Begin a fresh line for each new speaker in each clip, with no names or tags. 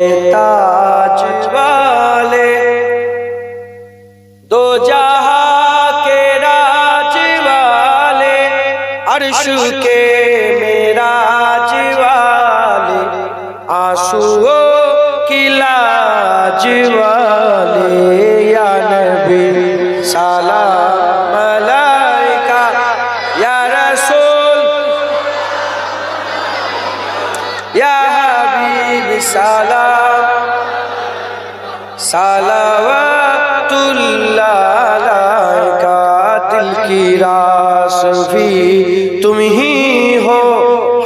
ताज वाले दो जहां के राज वाले अर्श के मेराज वाले आंसुओं की लाज वाले अलैका दिल की रास भी तुम ही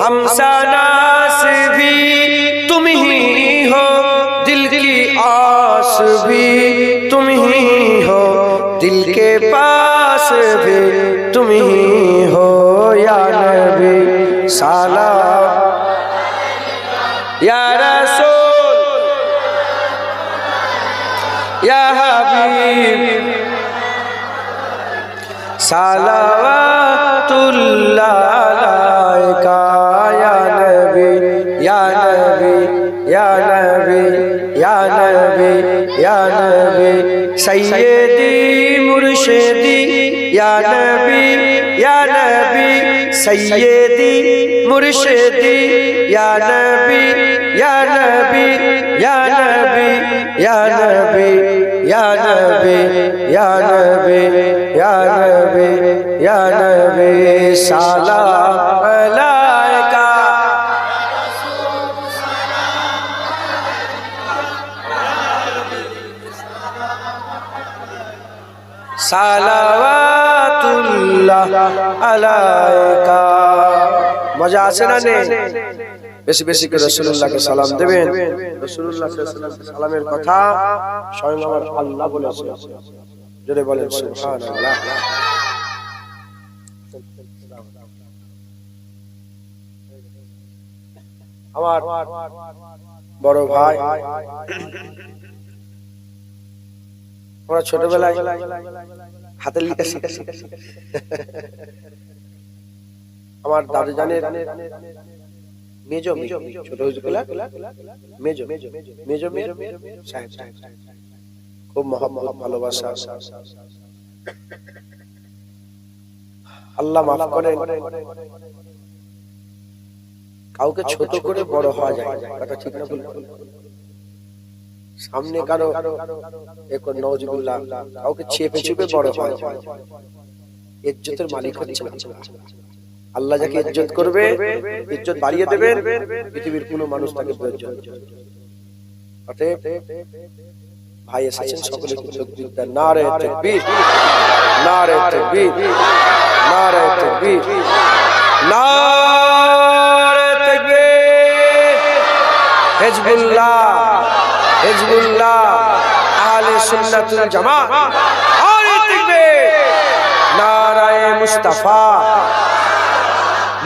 हम सनास भी तुम ही दिल की आस भी तुम ही दिल के पास भी तुम ही हो, या नबी सलाम ইয়া রাসূল ইয়া হাবিব সালাওয়াতুল্লাহ আলাইকা ইয়া নবী ইয়া নবী ইয়া নবী ইয়া নবী ইয়া নবী সাইয়্যিদি মুরশিদি ইয়া নবী ইয়া নবী সাইয়্যিদি মুরশিদি ইয়া নবী ইয়া নবী ইয়া নবী ইয়া নবী ইয়া নবী ইয়া নবী ইয়া নবী ইয়া নবী সালাম আলাইকা সালাওয়াতুল্লাহ আলাইকা মজা আছে না নেই? বেশি বেশি করে রাসূলুল্লাহকে সালাম দেবেন। সালামের কথা স্বয়ং আমার আল্লাহ বলেছে। জোরে বলেন সুবহানাল্লাহ। আমার বড় ভাই আমরা ছোটবেলায় হাতের লিখা শিখা শিখা আমার দাদু জানের মেজো ছোট হুজুরগুলা মেজো মেজো মেজো মেজো সাহেব খুব মহব্বত ভালোবাসা। আল্লাহ মাফ করেন। কাউকে ছোট করে বড় হওয়া যায় কথা ঠিক না। ভুল। সামনে কারও এখন নওজুবিল্লাহ। কাউকে চেপে চেপে বড় হওয়া হয় ইজ্জতের মালিক হচ্ছে না। আল্লাহ যাকে ইজ্জত করবে ইজ্জত বাড়িয়ে দেবেন পৃথিবীর কোনো মানুষ তাকে প্রয়োজন অতএব ভাই এসেছেন সকলে যোগ দেন? নারে তাকবীর। নারে তাকবীর। নারে তাকবীর। নারে তাকবীর। হিজবুল্লাহ হিজবুল্লাহ আহলে সুন্নাতুল জামাত। আরে তাকবীর। নারায়ে মুস্তাফা।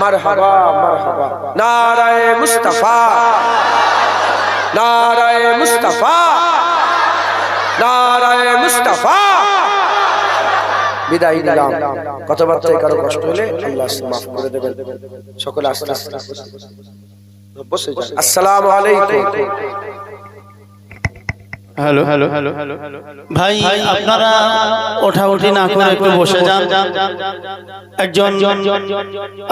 মারহাবা মারহাবা। নারায়ে মুস্তাফা। নারায়ে মুস্তাফা। বিদায় নিলাম। কথাবার্তায় কারও কষ্ট হলে আল্লাহ করে দেবেন। সকলে আস্তে আস্তে। আলাইকুম।
হ্যালো হ্যালো হ্যালো ভাই আপনারা ওঠা উঠি না করে একটু বসে যান। একজন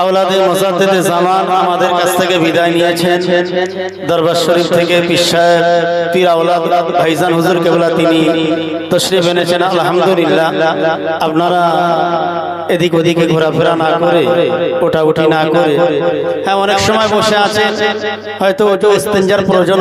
আওলাদে মোজাদ্দেদে জামান আমাদের কাছ থেকে বিদায় নিয়েছেন। দরবার শরীফ থেকে সাহেব পীর আওলাদ ভাইজান হুজুর কেবলা তিনি তশরিফ এনেছেন আলহামদুলিল্লাহ। আপনারা এদিক ওদিকে ঘোরাফেরা না করে ওঠা উঠি না করে হ্যাঁ অনেক সময় বসে আছেন। হয়তো ওটা ইস্তেঞ্জার প্রয়োজন